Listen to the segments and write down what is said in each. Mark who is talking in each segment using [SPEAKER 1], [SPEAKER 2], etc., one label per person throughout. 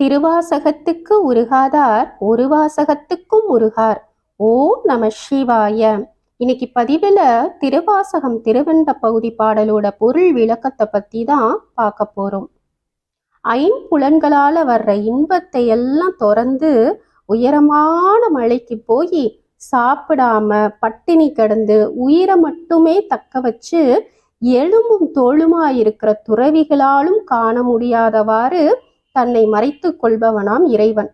[SPEAKER 1] திருவாசகத்துக்கு உருகாதார் ஒரு வாசகத்துக்கும் உருகார். ஓம் நம சிவாய. இன்னைக்கு பதிவில் திருவாசகம் திருவண்ட பகுதி பாடலோட பொருள் விளக்கத்தை பற்றி தான் பார்க்க போகிறோம் ஐம்புலன்களால் வர்ற இன்பத்தை எல்லாம் திறந்து உயரமான மலைக்கு போய் சாப்பிடாம பட்டினி கிடந்து உயிரை மட்டுமே தக்க வச்சு எலும்பும் தோளுமா இருக்கிற துறவிகளாலும் காண முடியாதவாறு தன்னை மறைத்துக் கொள்பவனாம் இறைவன்.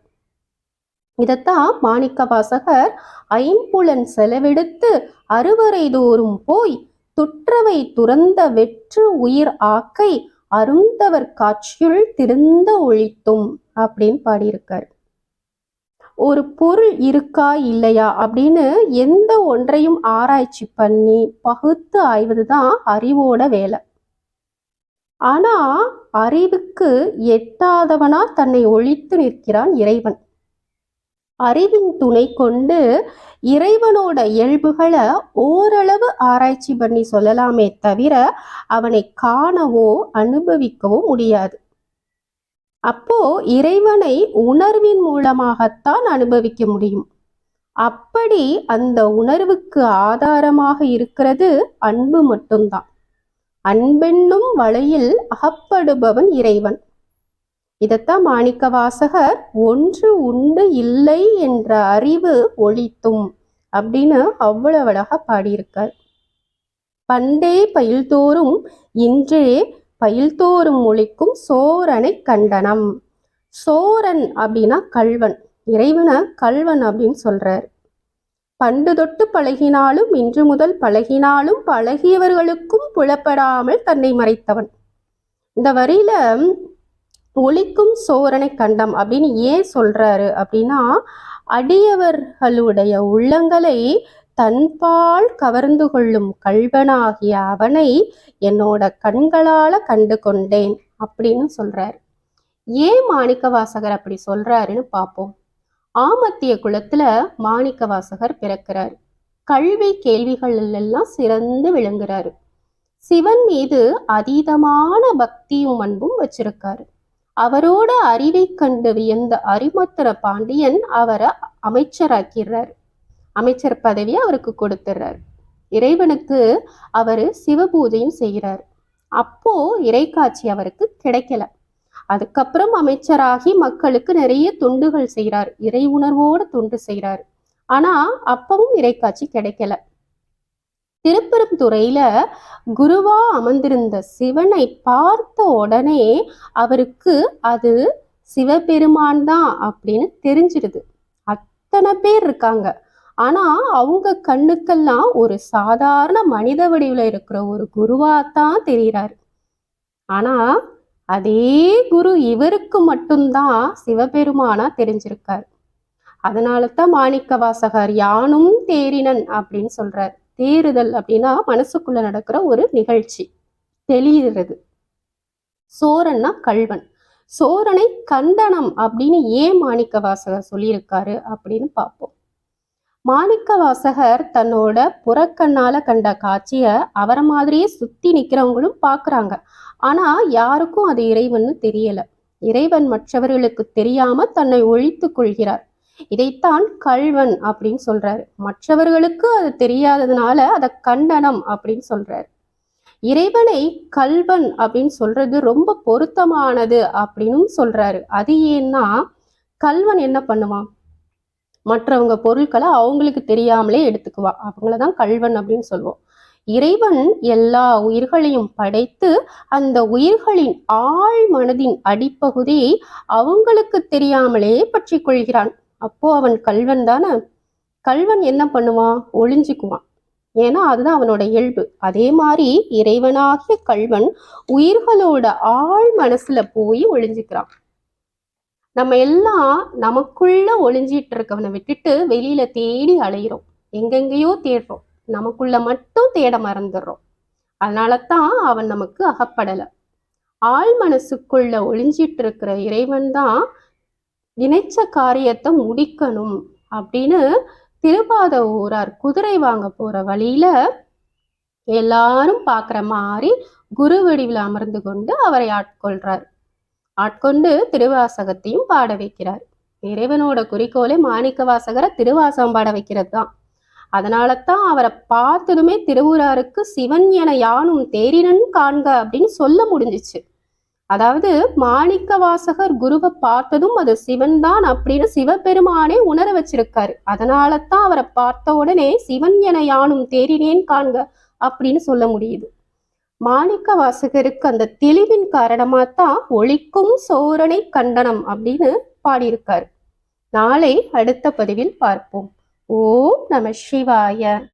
[SPEAKER 1] இதத்தான் மாணிக்க வாசகர் ஐம்புலன் செலவெடுத்து அறுவரை தோறும் போய் துற்றவை துறந்த வெற்று உயிர் ஆக்கை அருந்தவர் காட்சியுள் திருந்த ஒழித்தும் அப்படின்னு பாடியிருக்கார். ஒரு பொருள் இருக்கா இல்லையா அப்படின்னு எந்த ஒன்றையும் ஆராய்ச்சி பண்ணி பகுத்து ஆய்வதுதான் அறிவோட வேலை. ஆனா அறிவுக்கு எட்டாதவனா தன்னை ஒழித்து நிற்கிறான் இறைவன். அறிவின் துணை கொண்டு இறைவனோட இயல்புகளை ஓரளவு ஆராய்ச்சி பண்ணி சொல்லலாமே தவிர அவனை காணவோ அனுபவிக்கவோ முடியாது. அப்போ இறைவனை உணர்வின் மூலமாகத்தான் அனுபவிக்க முடியும். அப்படி அந்த உணர்வுக்கு ஆதாரமாக இருக்கிறது அன்பு மட்டும்தான். அன்பென்னும் வலையில் அகப்படுபவன் இறைவன். இதத்தான் மாணிக்க வாசகர் ஒன்று உண்டு இல்லை என்ற அறிவு ஒழித்தும் அப்படின்னு அவ்வளவு அழகா பாடியிருக்கார். பண்டே பயில்தோறும் இன்றே பயில்தோறும் ஒழிக்கும் சோரனை கண்டனம். சோரன் அப்படின்னா கல்வன் இறைவனை கல்வன் அப்படின்னு சொல்றார். பண்டு தொட்டு பழகினாலும் இன்று முதல் பழகினாலும் பழகியவர்களுக்கும் புலப்படாமல் தன்னை மறைத்தவன். இந்த வரியில ஒளிக்கும் சோரனை கண்டம் அப்படின்னு ஏன் சொல்றாரு அப்படின்னா அடியவர்களுடைய உள்ளங்களை தன்பால் கவர்ந்து கொள்ளும் கல்வனாகிய அவனை என்னோட கண்களால கண்டு கொண்டேன் அப்படின்னு சொல்றாரு. ஏன் மாணிக்க வாசகர் அப்படி சொல்றாருன்னு பார்ப்போம். ஆமத்திய குலத்துல மாணிக்க வாசகர் பிறக்கிறார். கல்வி கேள்விகள் எல்லாம் சிறந்து விளங்குறாரு. சிவன் மீது அதீதமான பக்தியும் அன்பும் வச்சிருக்காரு. அவரோட அறிவை கண்டு வியந்த அரிமத்திர பாண்டியன் அவரை அமைச்சராக்கிறார் அமைச்சர் பதவியை அவருக்கு கொடுத்துறார் இறைவனுக்கு அவரு சிவபூஜையும் செய்கிறார். அப்போ இறைக்காட்சி அவருக்கு கிடைக்கல. அதுக்கப்புறம் அமைச்சராகி மக்களுக்கு நிறைய தொண்டுகள் செய்கிறார் இறை உணர்வோட தொண்டு செய்கிறார் ஆனா அப்பவும் இறைக்காட்சி கிடைக்கல. திருப்பெருந்துறையில குருவா அமர்ந்திருந்த சிவனை பார்த்த உடனே அவருக்கு அது சிவபெருமான் தான் அப்படின்னு தெரிஞ்சிருது அத்தனை பேர் இருக்காங்க. ஆனா அவங்க கண்ணுக்கெல்லாம் ஒரு சாதாரண மனித வடிவில் இருக்கிற ஒரு குருவா தான் தெரிகிறாரு ஆனா அதே குரு இவருக்கு மட்டும்தான் சிவபெருமானா தெரிஞ்சிருக்கார். அதனால தான் மாணிக்க வாசகர் யானும் தேரினன் அப்படின்னு சொல்றார். தேறுதல் அப்படின்னா மனசுக்குள்ள நடக்கிற ஒரு நிகழ்ச்சி. தெளிகிறது. சோரன்னா கல்வன் சோரனை கண்டனம் அப்படின்னு ஏன் மாணிக்க வாசகர் சொல்லியிருக்காரு அப்படின்னு பார்ப்போம். மாணிக்க வாசகர் தன்னோட புறக்கண்ணால கண்ட காட்சிய அவரை மாதிரியே சுத்தி நிக்கிறவங்களும் பாக்குறாங்க. ஆனா யாருக்கும் அது இறைவன்னு தெரியல. இறைவன் மற்றவர்களுக்கு தெரியாம தன்னை ஒழித்து கொள்கிறார். இதைத்தான் கல்வன் அப்படின்னு சொல்றாரு. மற்றவர்களுக்கு அது தெரியாததுனால அதை கண்டனம் அப்படின்னு சொல்றாரு. இறைவனை கல்வன் அப்படின்னு சொல்றது ரொம்ப பொருத்தமானது அப்படின்னு சொல்றாரு. அது ஏன்னா கல்வன் என்ன பண்ணுவான்? மற்றவங்க பொருட்களை அவங்களுக்கு தெரியாமலே எடுத்துக்குவான் அவங்களதான் கல்வன் அப்படின்னு சொல்லுவோம். இறைவன் எல்லா உயிர்களையும் படைத்து அந்த உயிர்களின் ஆழ் மனதின் அடிப்பகுதியை அவங்களுக்கு தெரியாமலே பற்றி கொள்கிறான். அப்போ அவன் கல்வன் தானே? கல்வன் என்ன பண்ணுவான்? ஒளிஞ்சுக்குவான். ஏன்னா அதுதான் அவனோட இயல்பு. அதே மாதிரி இறைவனாகிய கல்வன் உயிர்களோட ஆழ் மனசுல போய் ஒளிஞ்சுக்கிறான். நம்ம எல்லாம் நமக்குள்ள ஒளிஞ்சிட்டு இருக்கவனை விட்டுட்டு வெளியில தேடி அலையிறோம். எங்கெங்கேயோ தேடுறோம். நமக்குள்ள மட்டும் தேட மறந்துடுறோம். அதனால தான் அவன் நமக்கு அகப்படலை. ஆள் மனசுக்குள்ள ஒளிஞ்சிட்டு இருக்கிற இறைவன் தான் நினைச்ச காரியத்தை முடிக்கணும் அப்படின்னு திருப்பாத ஊரார் குதிரை வாங்க போற வழியில எல்லாரும் பார்க்குற மாதிரி குரு வடிவில் அமர்ந்து கொண்டு அவரை ஆட்கொள்றார். ஆட்கொண்டு திருவாசகத்தையும் பாட வைக்கிறார். இறைவனோட குறிக்கோளே மாணிக்க வாசகரை திருவாசகம் பாட வைக்கிறது தான் அதனால தான் அவரை பார்த்ததுமே திருவுராருக்கு சிவன் என யானும் தேரினன் காண்க அப்படின்னு சொல்ல முடிஞ்சிச்சு. அதாவது மாணிக்க வாசகர் குருவை பார்த்ததும் அது சிவன் தான் அப்படின்னு சிவபெருமானே உணர வச்சிருக்காரு. அதனால தான் அவரை பார்த்த உடனே சிவன் என யானும் தேரினேன் காண்க அப்படின்னு சொல்ல முடியுது. மாணிக்க வாசகருக்கு அந்த தெளிவின் காரணமா தான் ஒழிக்கும் சோரனை கண்டனம் அப்படின்னு பாடியிருக்காரு. நாளை அடுத்த பதிவில் பார்ப்போம். ஓம் நம சிவாய.